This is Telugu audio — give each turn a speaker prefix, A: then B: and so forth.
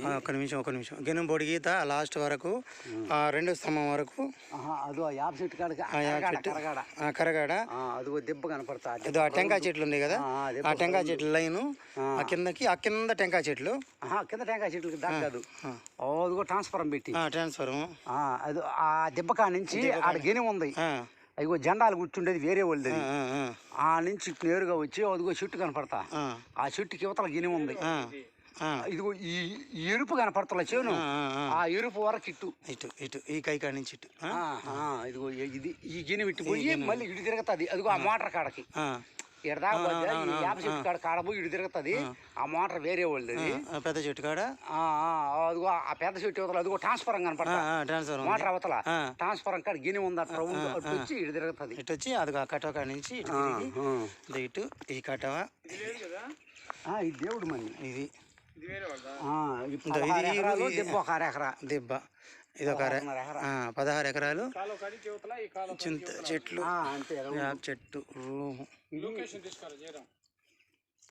A: ఆ, ఒక్క నిమిషం ఒక్క నిమిషం. గెనుం పొడి గీత లాస్ట్ వరకు ఆ రెండో స్తంభం వరకు.
B: అదో యాప చెట్టు కాడ కరగాడ, అదిగో దెబ్బ కనపడతా
A: ఆ టెంకాయ చెట్లు ఉంది కదా?
B: ఆ, అదే
A: టెంకాయ చెట్ల లైను ఆ. కిందకి ఆ కింద టెంకాయ చెట్లు.
B: కింద టెంకాయ చెట్లకి దాకా కాదు. అదిగో ట్రాన్స్ఫారం పెట్టి.
A: ఆ, ట్రాన్స్ఫార్మ్
B: ఆ, అది ఆ దెబ్బ కాడ నుంచి ఆడ గెని ఉంది. అదిగో జెండాలు కూర్చుండేది వేరే వాళ్ళది.
A: ఆ,
B: నుంచి నేరుగా వచ్చి అదిగో చెట్టు కనపడతా.
A: ఆ,
B: చెట్టుకి యువతల గిని ఉంది. ఇదిగో ఈ ఎరుపు కనపడతల చేను
A: ఆ,
B: ఎరుపు వరకు ఇట్టు.
A: ఇటు ఇటు ఈ కైకాడ నుంచి ఇటు. ఆ,
B: ఆ, ఆ, ఇదిగో ఇది ఈ గిని ఇట్టు పోయి మళ్ళీ ఇటు తిరుగుతుంది. అదిగో ఆ మోటార్ కాడకి.
A: ఆ,
B: ఎడదాకా వేప చెట్టు కాడ కాడ పోయి ఇటు తిరుగుతుంది. ఆ. మోటార్ వేరే వాళ్ళది.
A: ఆ, పెద్ద చెట్టు కాడ?
B: ఆ, ఆ, అదిగో ఆ పెద్ద చెట్టు యువతల అదిగో ట్రాన్స్ఫారం కనపడతా. మోటార్ అవతల. ట్రాన్స్ఫారం కాడ గిని ఉంది అట్లా ఉంది అటు వచ్చి ఇటు తిరుగుతుంది.
A: ఇటు వచ్చి అది ఆ కటవ కాడ నుంచి ఇటు ఇటు ఈ కటవ.
B: ఆ, ఇది దేవుడు మని
A: ఇది.
B: ఎకరాలు
A: ఇది-
B: దెబ్బ ఒక అర ఎకరా
A: దెబ్బ. ఇది ఒక పదహారు ఎకరాలు. చింత చెట్లు. చెట్టు రూము.